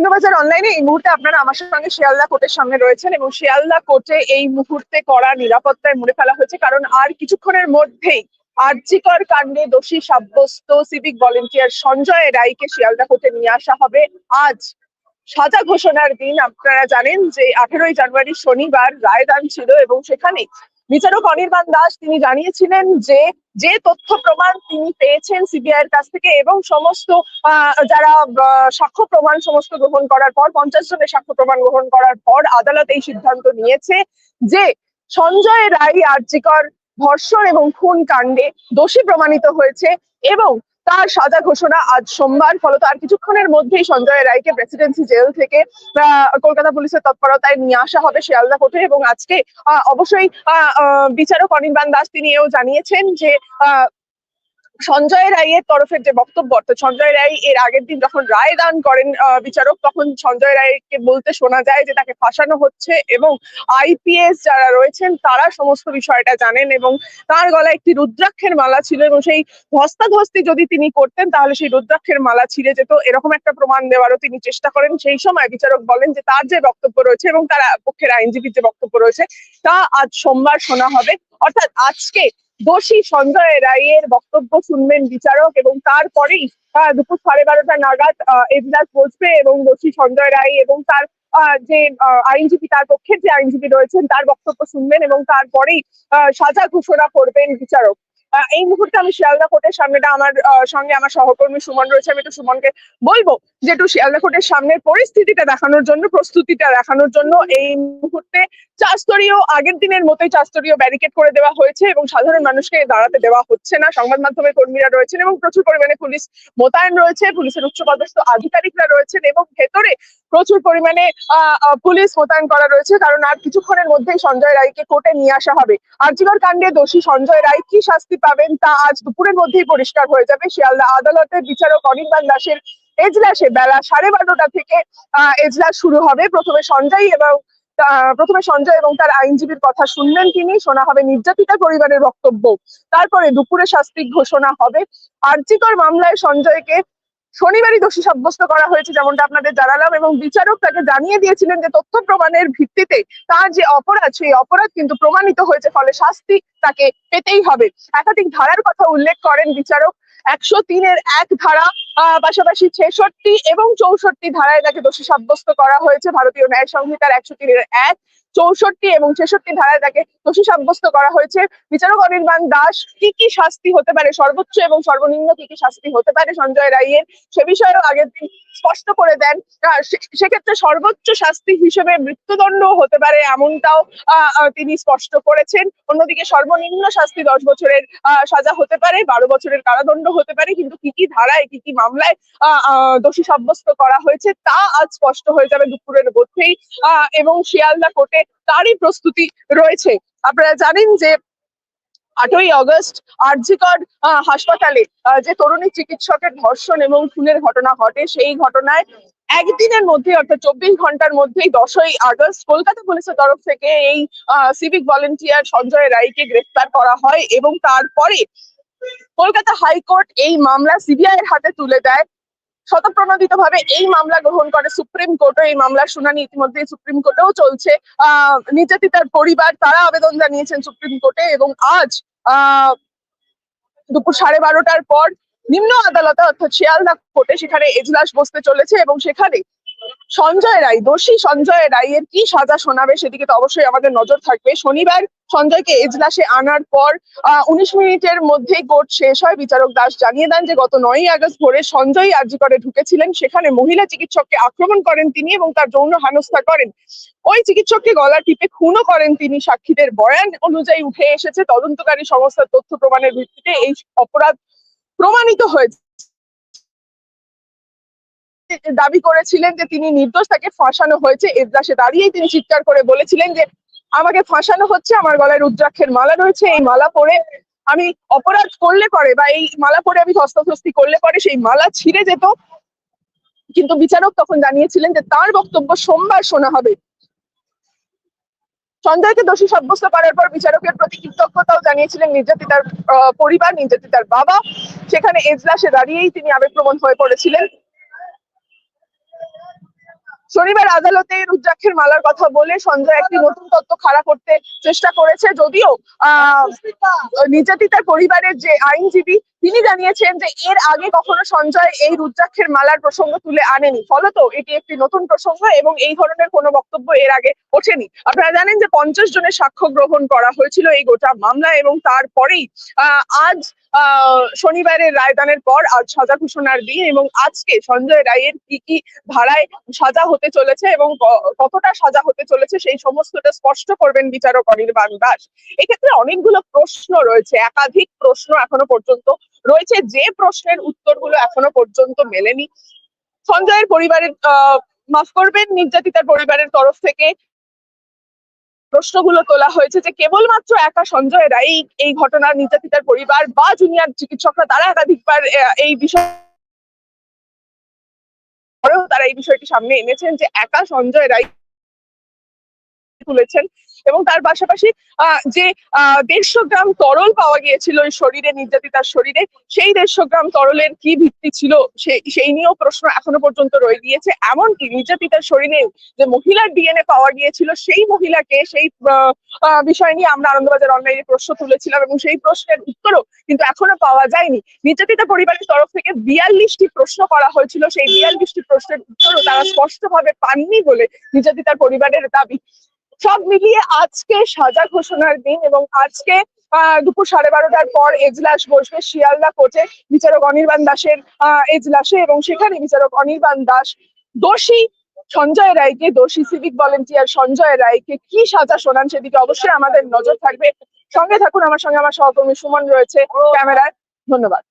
আনন্দবাজার অনলাইনে এই মুহূর্তে আপনারা আমার সঙ্গে শিয়ালদা কোর্টের সামনে রয়েছেন এবং শিয়ালদা কোর্টে এই মুহূর্তে করা নিরাপত্তায় মুড়ে ফেলা হয়েছে। কারণ আর কিছুক্ষণের মধ্যেই আর্জিকর কাণ্ডে দোষী সাব্যস্ত সিভিক ভলেন্টিয়ার সঞ্জয় রায়কে শিয়ালদা কোর্টে নিয়ে আসা হবে। আজ সাজা ঘোষণার দিন, আপনারা জানেন যে আঠেরোই জানুয়ারি শনিবার রায়দান ছিল এবং সেখানে বিচারক অনির্বাণ দাস, তিনি জানিয়েছিলেন যে যে তথ্য প্রমাণ তিনি পেয়েছেন সিবিআই এর কাছ থেকে এবং সমস্ত যারা সাক্ষ্য প্রমাণ সমস্ত গ্রহণ করার পর, পঞ্চাশ জনের সাক্ষ্য প্রমাণ গ্রহণ করার পর আদালত এই সিদ্ধান্ত নিয়েছে যে, সঞ্জয় রায় আর্যিকর ধর্ষণ এবং খুন কাণ্ডে দোষী প্রমাণিত হয়েছে এবং তার সাজা ঘোষণা আজ সোমবার, ফলত আর কিছুক্ষণের মধ্যেই সঞ্জয় রায়কে প্রেসিডেন্সি জেল থেকে কলকাতা পুলিশের তৎপরতায় নিয়ে আসা হবে শিয়ালদা কোর্টে এবং আজকে অবশ্যই বিচারক অনির্বাণ দাস তিনি এও জানিয়েছেন যে সঞ্জয় রায়ের তরফের যে বক্তব্য, অর্থাৎ সঞ্জয় রায় এর আগের দিন যখন রায় দান করেন বিচারক, তখন সঞ্জয় রায়কে বলতে শোনা যায় যে তাকে ফাঁসানো হচ্ছে এবং আইপিএস যারা রয়েছেন, তারা সমস্ত বিষয়টা জানেন এবং তার গলায় একটি রুদ্রাক্ষের মালা ছিল এবং সেই ধস্তাধস্তি যদি তিনি করতেন, তাহলে সেই রুদ্রাক্ষের মালা ছিঁড়ে যেত। এরকম একটা প্রমাণ দেওয়ারও তিনি চেষ্টা করেন। সেই সময় বিচারক বলেন যে তার যে বক্তব্য রয়েছে এবং তার পক্ষের আইনজীবীর যে বক্তব্য রয়েছে, তা আজ সোমবার শোনা হবে। অর্থাৎ আজকে দোষী সঞ্জয় রায়ের বক্তব্য শুনবেন বিচারক এবং তারপরেই দুপুর সাড়ে বারোটা নাগাদ এজলাস বসবে এবং দোষী সঞ্জয় রায় এবং তার যে আইনজীবী, তার পক্ষের যে আইনজীবী রয়েছেন, তার বক্তব্য শুনবেন এবং তারপরেই সাজা ঘোষণা করবেন বিচারক। এই মুহূর্তে আমি শিয়ালদা কোর্টের সামনেটা আমার সঙ্গে আমার সহকর্মী সুমন রয়েছে। আমি একটু সুমনকে বলব যে একটু শিয়ালদা কোর্টের সামনের পরিস্থিতিটা দেখানোর জন্য, প্রস্তুতিটা দেখানোর জন্য এই মুহূর্তে চারস্তরীয়, আগের দিনের মতোই চারস্তরীয় ব্যারিকেড করে দেওয়া হয়েছে এবং সাধারণ মানুষকে দাঁড়াতে দেওয়া হচ্ছে না। সংবাদ মাধ্যমের কর্মীরা রয়েছেন এবং প্রচুর পরিমাণে পুলিশ মোতায়েন রয়েছে। পুলিশের উচ্চপদস্থ আধিকারিকরা রয়েছেন এবং ভেতরে প্রচুর পরিমাণে পুলিশ মোতায়েন করা রয়েছে। কারণ আর কিছুক্ষণের মধ্যেই সঞ্জয় রায়কে কোর্টে নিয়ে আসা হবে। আর্জিকর কাণ্ডে দোষী সঞ্জয় রায় কি শাস্তি পাবেন তা আজ দুপুরের মধ্যেই পরিষ্কার হয়ে যাবে। শিয়ালদা আদালতের বিচারক অনির্বাণ দাসের এজলাসে বেলা সাড়ে বারোটা থেকে এজলাস শুরু হবে। প্রথমে সঞ্জয় এবং প্রথমে সঞ্জয় এবং তার আইনজীবীর কথা শুনলেন তিনি। শোনা হবে নির্যাতিতা পরিবারের বক্তব্য। তারপরে দুপুরে শাস্তি ঘোষণা হবে। আর্যিকর মামলায় সঞ্জয়কে শনিবারই দোষী সাব্যস্ত করা হয়েছে যেমনটা আপনাদের জানালাম এবং বিচারক তাকে জানিয়ে দিয়েছিলেন যে তথ্য প্রমাণের ভিত্তিতে তার যে অপরাধ, সেই অপরাধ কিন্তু প্রমাণিত হয়েছে, ফলে শাস্তি তাকে পেতেই হবে। একাধিক ধারার কথা উল্লেখ করেন বিচারক। একশো তিনের এক ধারা পাশাপাশি ছেষট্টি এবং চৌষট্টি ধারায় তাকে দোষী সাব্যস্ত করা হয়েছে। ভারতীয় ন্যায় সংহিতার একশো তিনের এক, চৌষট্টি এবং ছেষট্টি ধারায় তাকে দোষী সাব্যস্ত করা হয়েছে। বিচারক অনির্বাণ দাস, কি কি শাস্তি হতে পারে? সর্বোচ্চ এবং সর্বনিম্ন কি কি শাস্তি হতে পারে? সঞ্জয় রায়ের সে বিষয়েও আগের দিন স্পষ্ট করে দেন। সেক্ষেত্রে সর্বোচ্চ শাস্তি হিসেবে মৃত্যুদণ্ড হতে পারে এমনটাও তিনি স্পষ্ট করেছেন। অন্যদিকে সর্বনিম্ন শাস্তি দশ বছরের সাজা হতে পারে। বারো বছরের কারাদণ্ড হতে পারে, কিন্তু কি কি ধারায়, কি কি মামলায় দোষী সাব্যস্ত করা হয়েছে তা আজ স্পষ্ট হয়ে যাবে দুপুরের মধ্যেই। এবং শিয়ালদা কোর্টে তারই প্রস্তুতি রয়েছে। আপনারা জানেন যে আটই অগস্ট আরজিকর হাসপাতালে যে তরুণী চিকিৎসকের ধর্ষণ এবং খুনের ঘটনা ঘটে, সেই ঘটনায় একদিনের মধ্যে অর্থাৎ চব্বিশ ঘণ্টার মধ্যেই দশই আগস্ট কলকাতা পুলিশের তরফ থেকে এই সিভিক ভলেন্টিয়ার সঞ্জয় রায়কে গ্রেফতার করা হয় এবং তারপরে কলকাতা হাইকোর্ট এই মামলা সিবিআই এর হাতে তুলে দেয়। শতপ্রণোদিত ভাবে এই মামলা গ্রহণ করে সুপ্রিম কোর্টও। এই মামলার শুনানি ইতিমধ্যে সুপ্রিম কোর্টেও চলছে। আহ নির্যাতিতার পরিবার তারা আবেদন জানিয়েছেন সুপ্রিম কোর্টে এবং আজ, আহ, দুপুর সাড়ে বারোটার পর নিম্ন আদালতে অর্থাৎ শিয়ালদা কোর্টে সেখানে এজলাস বসতে চলেছে এবং সেখানে সঞ্জয় রায়, দোষী সঞ্জয় রায়ের কি সাজা শোনাবে সেদিকে তো অবশ্যই আমাদের নজর থাকবে। শনিবার সঞ্জয়কে এজলাসে আনার পর উনিশ মিনিটের মধ্যেই কোর্ট শেষ হয়। বিচারক দাস জানিয়ে দেন যে, গত নয়ই আগস্ট ভোরে সঞ্জয় আর্জি করে ঢুকেছিলেন। সেখানে মহিলা চিকিৎসককে আক্রমণ করেন তিনি এবং তার যৌন হেনস্থা করেন। ওই চিকিৎসককে গলা টিপে খুনও করেন তিনি। সাক্ষীদের বয়ান অনুযায়ী উঠে এসেছে। তদন্তকারী সংস্থার তথ্য প্রমাণের ভিত্তিতে এই অপরাধ প্রমাণিত হয়েছে। দাবি করেছিলেন যে তিনি নির্দোষ, তাকে ফাঁসানো হয়েছে। এজলাসে দাঁড়িয়েই তিনি চিৎকার করে বলেছিলেন যে, আমাকে ফাঁসানো হচ্ছে, আমার গলায় রুদ্রাক্ষের মালা রয়েছে, এই মালা পরে আমি অপরাধ করলে পরে বা এই মালা পরে আমি ধস্তাধস্তি করলে পরে সেই মালা ছিঁড়ে যেত। কিন্তু বিচারক তখন জানিয়েছিলেন যে, তার বক্তব্য সোমবার শোনা হবে। সঞ্জয়কে দোষী সাব্যস্ত করার পর বিচারকের প্রতি কৃতজ্ঞতাও জানিয়েছিলেন নির্যাতিতার পরিবার নির্যাতিতার বাবা। সেখানে এজলাসে দাঁড়িয়েই তিনি আবেগপ্রবণ হয়ে পড়েছিলেন। শনিবার আদালতে রুদ্রাক্ষের মালার কথা বলে সঞ্জয় একটি নতুন তত্ত্ব খাড়া করতে চেষ্টা করেছে যদিও আহ নির্যাতিতার পরিবারের যে আইনজীবী তিনি জানিয়েছেন যে এর আগে কখনো সঞ্জয় এই রুদ্রাক্ষের মালার প্রসঙ্গ তুলে আনেনি। ফলত এটি একটি নতুন প্রসঙ্গ এবং এই ধরনের কোনো বক্তব্য এর আগে ওঠেনি। আপনারা জানেন যে পঞ্চাশ জনের সাক্ষ্য গ্রহণ করা হয়েছিল এই গোটা মামলা এবং তারপরেই আজ শনিবারের রায়দানের পর আজ সাজা ঘোষণার দিন এবং আজকে সঞ্জয় রায়ের কি কি ধারায় সাজা হতে চলেছে এবং কতটা সাজা হতে চলেছে সেই সমস্তটা স্পষ্ট করবেন বিচারক অনির্বাণ দাস। এক্ষেত্রে অনেকগুলো প্রশ্ন রয়েছে। একাধিক প্রশ্ন এখনও পর্যন্ত রয়েছে যে প্রশ্নের উত্তরগুলো এখনও পর্যন্ত মেলেনি। সঞ্জয়ের পরিবারের মাফ করবেন, নির্যাতিতার পরিবারের তরফ থেকে প্রশ্নগুলো তোলা হয়েছে যে কেবলমাত্র একা সঞ্জয় রায় এই- ঘটনার নির্যাতিতার পরিবার বা জুনিয়র চিকিৎসকরা তারা একাধিকবার এই বিষয় তারা এই বিষয়টি সামনে এনেছেন যে একা সঞ্জয় রায় তুলেছেন এবং তার পাশাপাশি যে দেড়শো গ্রাম তরল পাওয়া গিয়েছিল ওই শরীরে, নির্যাতিতার শরীরে, সেই দেড়শো গ্রাম তরলের কি ভিত্তি ছিল? সেই নিয়েও প্রশ্ন এখনও পর্যন্ত রয়ে গিয়েছে। এমনকি নির্যাতিতার শরীরে যে মহিলার ডিএনএ পাওয়া গিয়েছিল, সেই মহিলাকে সেই বিষয় নিয়ে আমরা আনন্দবাজার অনলাইনে প্রশ্ন তুলেছিলাম এবং সেই প্রশ্নের উত্তরও কিন্তু এখনও পাওয়া যায়নি। নির্যাতিতা পরিবারের তরফ থেকে বিয়াল্লিশটি প্রশ্ন করা হয়েছিল। সেই বিয়াল্লিশটি প্রশ্নের উত্তরও তারা স্পষ্টভাবে পাননি বলে নির্যাতিতার পরিবারের দাবি। সব মিলিয়ে আজকে সাজা ঘোষণার দিন এবং আজকে দুপুর সাড়ে বারোটার পর এজলাস বসবে শিয়ালদা কোর্টে বিচারক অনির্বাণ দাসের এজলাসে এবং সেখানে বিচারক অনির্বাণ দাস, দোষী সঞ্জয় রায়কে, দোষী সিভিক ভলেন্টিয়ার সঞ্জয় রায়কে কি সাজা শোনান সেদিকে অবশ্যই আমাদের নজর থাকবে। সঙ্গে থাকুন, আমার সঙ্গে আমার সহকর্মী সুমন রয়েছে ক্যামেরায়। ধন্যবাদ।